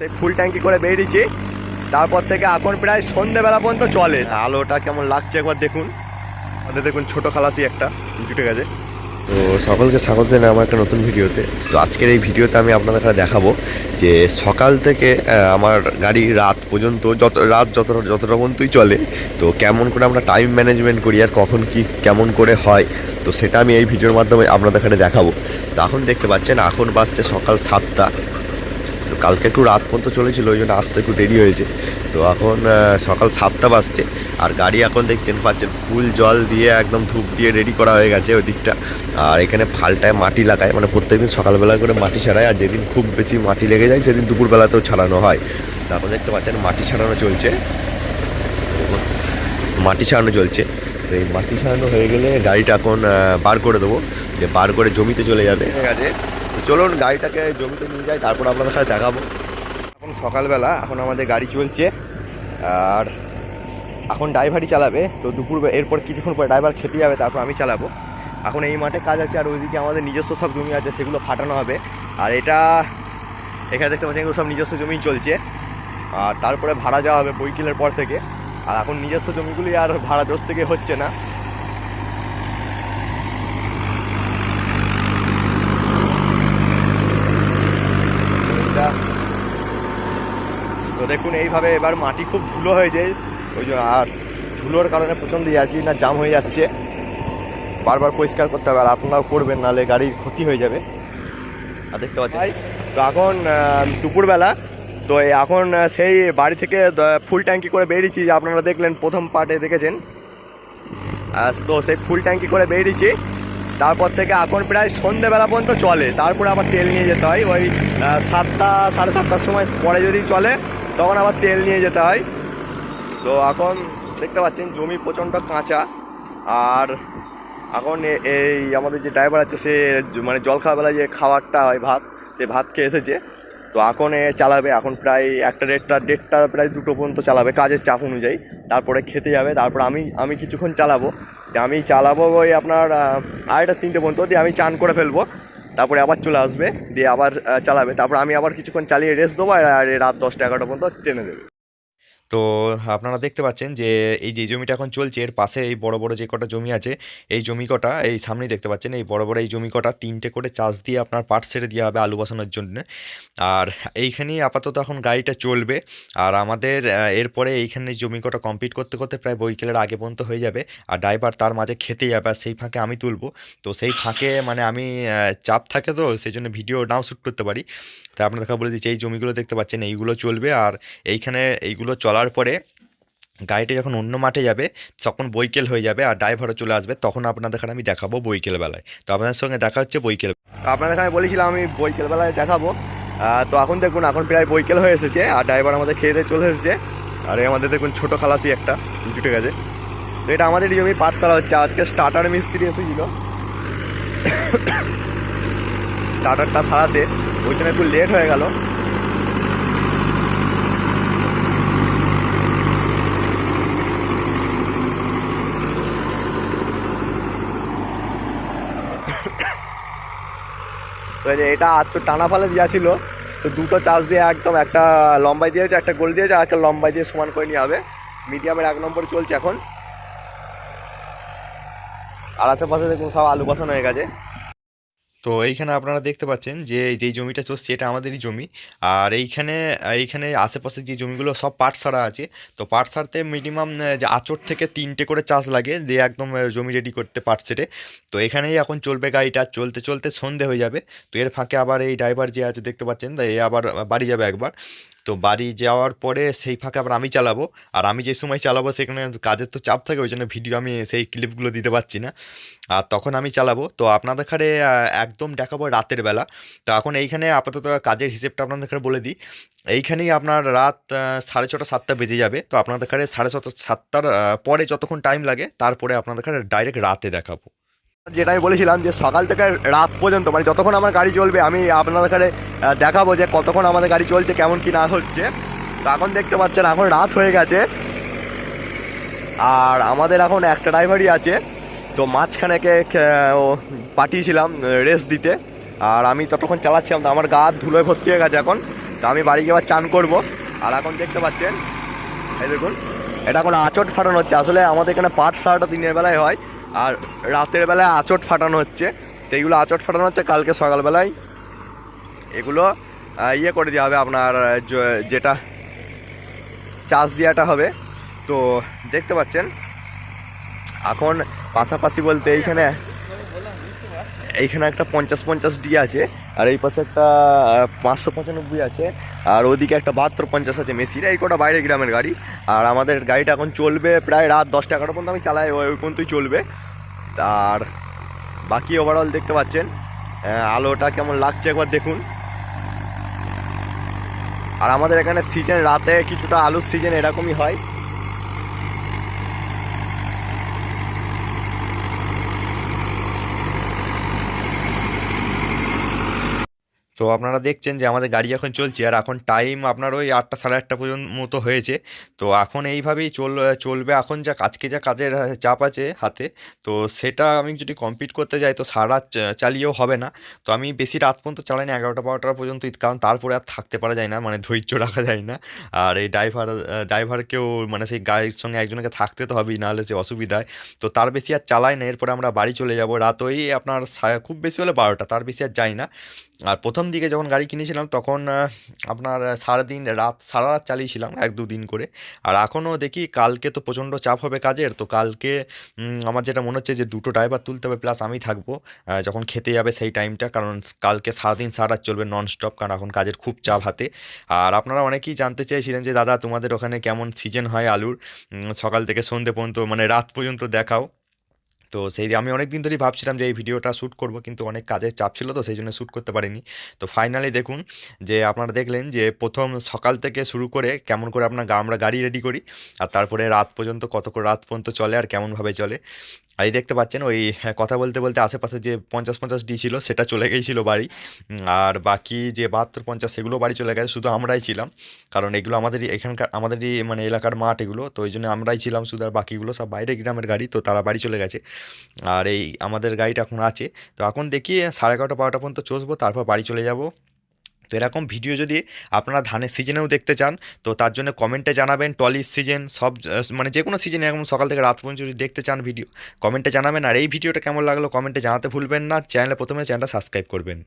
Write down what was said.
সেই ফুল ট্যাঙ্কি করে বেরিয়েছি। তারপর থেকে এখন প্রায় সন্ধেবেলা পর্যন্ত চলে। আলোটা কেমন লাগছে একবার দেখুন। আমাদের দেখুন ছোটো খালাসি একটা, জুটে গেছে। তো সকলকে স্বাগত জানাই আমার একটা নতুন ভিডিওতে। তো আজকের এই ভিডিওতে আমি আপনাদের কাছে দেখাবো যে সকাল থেকে আমার গাড়ি রাত পর্যন্ত যত, রাত যত, যতটা পর্যন্তই চলে, তো কেমন করে আমরা টাইম ম্যানেজমেন্ট করি আর কখন কি কেমন করে হয়, তো সেটা আমি এই ভিডিওর মাধ্যমে আপনাদের কাছে দেখাবো। তো এখন দেখতে পাচ্ছেন, এখন বাজছে সকাল সাতটা। তো কালকে একটু রাত পর্যন্ত চলেছিল, ওই জন্য আসতে একটু দেরি হয়েছে। তো এখন সকাল সাতটা বাজছে, আর গাড়ি এখন দেখছেন পাচ্ছেন, ফুল জল দিয়ে একদম ধূপ দিয়ে রেডি করা হয়ে গেছে ওই দিকটা। আর এখানে ফালটায় মাটি লাগায় মানে প্রত্যেকদিন সকালবেলা করে মাটি ছাড়ায়, আর যেদিন খুব বেশি মাটি লেগে যায়, সেদিন দুপুরবেলাতেও ছাড়ানো হয়। তারপর দেখতে পাচ্ছেন, মাটি ছাড়ানো চলছে। মাটি ছাড়ানো চলছে। তো এই মাটি ছাড়ানো হয়ে গেলে গাড়িটা এখন বার করে দেবো, যে বার করে জমিতে চলে যাবে। ঠিক আছে। চলুন গাড়িটাকে জমিতে নিয়ে যাই, তারপর আপনাদের সাথে দেখাবো। এখন সকালবেলা, এখন আমাদের গাড়ি চলছে, আর এখন ড্রাইভারই চালাবে, তো দুপুর এরপর কিছুক্ষণ পরে ড্রাইভার খেতে যাবে, তারপর আমি চালাবো। এখন এই মাঠে কাজ আছে, আর ওইদিকে আমাদের নিজস্ব সব জমি আছে, সেগুলো ফাটানো হবে। আর এটা, এখানে দেখতে পাচ্ছেন, এগুলো সব নিজস্ব জমি চলছে। আর তারপরে ভাড়া যাওয়া হবে বইকিলের পর থেকে। আর এখন নিজস্ব জমিগুলি আর ভাড়া দোষ থেকে হচ্ছে না এটা- তো দেখুন এইভাবে এবার মাটি খুব ধুলো হয়ে যায়। ওই জন্য আর ধুলোর কারণে প্রচণ্ড ইয়ার্কি না জাম হয়ে যাচ্ছে। বারবার পরিষ্কার করতে হবে আর আপনারাও করবেন নাহলে গাড়ির ক্ষতি হয়ে যাবে। আর দেখতে পাচ্ছেন তো এখন দুপুরবেলা তো এই এখন সেই বাড়ি থেকে ফুল ট্যাঙ্কি করে বেরিয়েছি যে আপনারা দেখলেন প্রথম পার্টে দেখেছেন। তো সেই ফুল ট্যাঙ্কি করে বেরিয়েছি। তারপর থেকে এখন প্রায় সন্ধেবেলা পর্যন্ত চলে। তারপরে আবার তেল নিয়ে যেতে হয় ওই সাতটা সাড়ে সাতটার সময় পরে যদি চলে তখন আবার তেল নিয়ে যেতে হয়। তো এখন দেখতে পাচ্ছেন জমি প্রচণ্ড কাঁচা। আর এখন এই আমাদের যে ড্রাইভার আছে, সে মানে জল খাওয়াবেলা যে খাবারটা হয়, ভাত, সে ভাত খেয়ে এসেছে। তো এখন এ চালাবে, এখন প্রায় একটা দেড়টা দেড়টা, প্রায় দুটো পর্যন্ত চালাবে কাজের চাপ অনুযায়ী। তারপরে খেতে যাবে, তারপর আমি আমি কিছুক্ষণ চালাবো। আমি চালাবো ওই আপনার আড়াইটা, তিনটে পর্যন্ত, দিয়ে আমি চান করে ফেলব। তারপরে আবার চলে আসবে, দিয়ে আবার চালাবে। তারপর আমি আবার কিছুক্ষণ চালিয়ে রেস্ট দেবো আর রাত দশটা এগারোটা পর্যন্ত টেনে দেবে। তো আপনারা দেখতে পাচ্ছেন যে এই যে জমিটা এখন চলছে, এর পাশে এই বড় বড় যে কটা জমি আছে, এই জমি কটা, এই সামনেই দেখতে পাচ্ছেন, এই বড় বড় এই জমি কটা তিনটে করে চাষ দিয়ে আপনার পাট সেরে দেওয়া হবে আলু বসানোর জন্য। আর এইখানেই আপাতত এখন গাড়িটা চলবে। আর আমাদের এরপরে এইখানে জমি কটা কমপ্লিট করতে করতে প্রায় বৈকেলের আগে পর্যন্ত হয়ে যাবে। আর ড্রাইভার তার মাঝে খেতে যাবে, আর সেই ফাঁকে আমি তুলবো। তো সেই ফাঁকে মানে আমি চাপ থাকে তো, সেই জন্য ভিডিও নাও শ্যুট করতে পারি। তাই আপনাদের বলে দিচ্ছি, এই জমিগুলো দেখতে পাচ্ছেন, এইগুলো চলবে। আর এইখানে এইগুলো চলার পরে গাড়িটা যখন অন্য মাঠে যাবে, তখন বৈকেল হয়ে যাবে আর ড্রাইভারও চলে আসবে। তখন আপনাদের এখানে আমি দেখাবো বৈকেল বেলায় তো আপনাদের সঙ্গে দেখা হচ্ছে বৈকেল আপনাদের এখানে বলেছিলাম আমি বৈকেলবেলায় দেখাবো। তো এখন দেখুন, এখন প্রায় বৈকেল হয়ে এসেছে আর ড্রাইভার আমাদের খেয়ে দিয়ে চলে এসেছে। আর আমাদের দেখুন ছোটো খালাসি একটা, জুটে গেছে। তো এটা আমাদের জমি পাঠশালা হচ্ছে। আজকে স্টার্টার মিস্ত্রি এসেছিল। স্টার্টারটা সারাতে ওই জন্য একটু লেট হয়ে গেল। তো এটা আর তো টানা ফালে দেওয়া ছিল। তো দুটো চার্জ দিয়ে একদম একটা লম্বাই দিয়েছে, একটা গোল দিয়েছে, আর একটা লম্বাই দিয়ে সমান করে নিয়ে হবে মিডিয়ামের এক নম্বর চলছে এখন। আর আশেপাশে দেখুন সব আলু বসানো হয়ে গেছে। তো এইখানে আপনারা দেখতে পাচ্ছেন যে যেই জমিটা চলছে এটা আমাদেরই জমি। আর এইখানে এইখানে আশেপাশে যে জমিগুলো সব পাট সারা আছে, তো পাট সারতে মিনিমাম যে আচর থেকে তিনটে করে চাষ লাগে দিয়ে একদম জমি রেডি করতে পাট সেটে তো এখানেই এখন চলবে গাড়িটা, চলতে চলতে সন্ধে হয়ে যাবে। তো এর ফাঁকে আবার এই ড্রাইভার যে আছে দেখতে পাচ্ছেন, এ আবার বাড়ি যাবে একবার। তো বাড়ি যাওয়ার পরে সেই ফাঁকে আবার আমি চালাবো। আর আমি যে সময় চালাবো সেখানে কাজের তো চাপ থাকে, ওই জন্য ভিডিও আমি সেই ক্লিপগুলো দিতে পারছি না। আর তখন আমি চালাবো। তো আপনাদের খারে একদম দেখাবো রাতের বেলা। তো এখন এইখানে আপাতত কাজের হিসেবটা আপনাদের বলে দিই। এইখানেই আপনার রাত সাড়ে ছটা, সাতটা বেজে যাবে। তো আপনাদের খারে সাড়ে ছটা, সাতটার পরে যতক্ষণ টাইম লাগে, তারপরে আপনাদের খারে ডাইরেক্ট রাতে দেখাবো। যেটা আমি বলেছিলাম যে সকাল থেকে রাত পর্যন্ত মানে যতক্ষণ আমার গাড়ি চলবে, আমি আপনাদের এখানে দেখাবো যে কতক্ষণ আমাদের গাড়ি চলছে, কেমন কি না হচ্ছে। তো এখন দেখতে পাচ্ছেন, এখন রাত হয়ে গেছে। আর আমাদের এখন একটা ড্রাইভারই আছে। তো মাঝখানেকে ও পাঠিয়েছিলাম রেস্ট দিতে। আর আমি ততক্ষণ চালাচ্ছিলাম, তো আমার গা ধুলোয় ভর্তি হয়ে গেছে এখন। তো আমি বাড়ি গিয়ে আবার চান করব। আর এখন দেখতে পাচ্ছেন, এই দেখুন, এটা এখন আচট ফাটানো হচ্ছে। আসলে আমাদের এখানে পাট সারাটা দিনের বেলায় হয়, আর রাতের বেলায় আচট ফাটানো হচ্ছে। তো এইগুলো আচট ফাটানো হচ্ছে, কালকে সকালবেলায় এগুলো ইয়ে করে দেওয়া হবে আপনার যেটা চাষ দেওয়াটা হবে। তো দেখতে পাচ্ছেন, এখন পাশাপাশি বলতে এইখানে এইখানে একটা পঞ্চাশ পঞ্চাশ ডি আছে, আর এই পাশে একটা পাঁচশো পঁচানব্বই আছে, আর ওদিকে একটা বাহাত্তর পঞ্চাশ আছে মেসির, এই কটা বাইরে গ্রামের গাড়ি, আর আমাদের গাড়িটা এখন চলবে প্রায় রাত দশটা এগারো পর্যন্ত আমি চালাই, ওই পর্যন্তই চলবে। আর বাকি ওভারঅল দেখতে পাচ্ছেন আলোটা কেমন লাগছে একবার দেখুন। আর আমাদের এখানে সিজন রাতে কিছুটা আলুর সিজন এরকমই হয়। তো আপনারা দেখছেন যে আমাদের গাড়ি এখন চলছে আর এখন টাইম আপনার ওই আটটা, সাড়ে আটটা পর্যন্ত মতো হয়েছে। তো এখন এইভাবেই চল, চলবে। এখন যা আজকে যা কাজের চাপ আছে হাতে, তো সেটা আমি যদি কমপ্লিট করতে যাই তো সারা চালিয়েও হবে না। তো আমি বেশি রাত পর্যন্ত চালাই না এগারোটা, বারোটা পর্যন্ত কারণ তারপরে আর থাকতে পারা যায় না মানে ধৈর্য রাখা যায় না। আর এই ড্রাইভার ড্রাইভারকেও মানে সেই গাড়ির সঙ্গে একজনকে থাকতে তো হবেই, নাহলে সে অসুবিধায়। তো তার বেশি আর চালাই না, এরপরে আমরা বাড়ি চলে যাব। রাত ওই আপনার খুব বেশি হলে বারোটা, তার বেশি আর যাই না। আর প্রথম দিকে যখন গাড়ি কিনেছিলাম, তখন আপনার সারাদিন রাত, সারা রাত চালিয়েছিলাম এক দু দিন করে। আর এখনও দেখি কালকে তো প্রচণ্ড চাপ হবে কাজের, তো কালকে আমার যেটা মনে হচ্ছে যে দুটো ড্রাইভার তুলতে হবে প্লাস আমি থাকব যখন খেতে যাবে সেই টাইমটা কারণ কালকে সারাদিন সারা রাত চলবে নন স্টপ কারণ এখন কাজের খুব চাপ হাতে। আর আপনারা অনেকেই জানতে চেয়েছিলেন যে, দাদা, তোমাদের ওখানে কেমন সিজন হয় আলুর? সকাল থেকে সন্ধে পর্যন্ত মানে রাত পর্যন্ত দেখাও। তো সেই আমি অনেক দিন ধরেই ভাবছিলাম যে এই ভিডিওটা শ্যুট করব, কিন্তু অনেক কাজের চাপ ছিল তো সেই জন্য শ্যুট করতে পারিনি। তো ফাইনালি দেখুন যে আপনারা দেখলেন যে প্রথম সকাল থেকে শুরু করে কেমন করে আপনার আমরা গাড়ি রেডি করি, আর তারপরে রাত পর্যন্ত কত করে রাত পর্যন্ত চলে আর কেমনভাবে চলে। এই দেখতে পাচ্ছেন ওই হ্যাঁ, কথা বলতে বলতে আশেপাশে যে পঞ্চাশ পঞ্চাশ ডি ছিল সেটা চলে গিয়েছিল বাড়ি। আর বাকি যে বাহাত্তর পঞ্চাশ সেগুলো বাড়ি চলে গেছে শুধু আমরাই ছিলাম। কারণ এগুলো আমাদেরই এখানকার আমাদেরই মানে এলাকার মাঠ এগুলো তো ওই জন্য আমরাই ছিলাম শুধু। আর বাকিগুলো সব বাইরে গ্রামের গাড়ি তো তারা বাড়ি চলে গেছে। আর এই আমাদের গাড়িটা এখন আছে। তো এখন দেখি সাড়ে এগারোটা বারোটা পর্যন্ত চসবো তারপর বাড়ি চলে যাব। তো এরকম ভিডিও যদি আপনারা ধানের সিজনেও দেখতে চান, তো তার জন্য কমেন্টে জানাবেন, টলির সিজন সব মানে যে কোনো সিজনে এরকম সকাল থেকে রাত পর্যন্ত যদি দেখতে চান ভিডিও কমেন্টে জানাবেন। আর এই ভিডিওটা কেমন লাগল কমেন্টে জানাতে ভুলবেন না। চ্যানেলে প্রথমে চ্যানেলটা সাবস্ক্রাইব করবেন।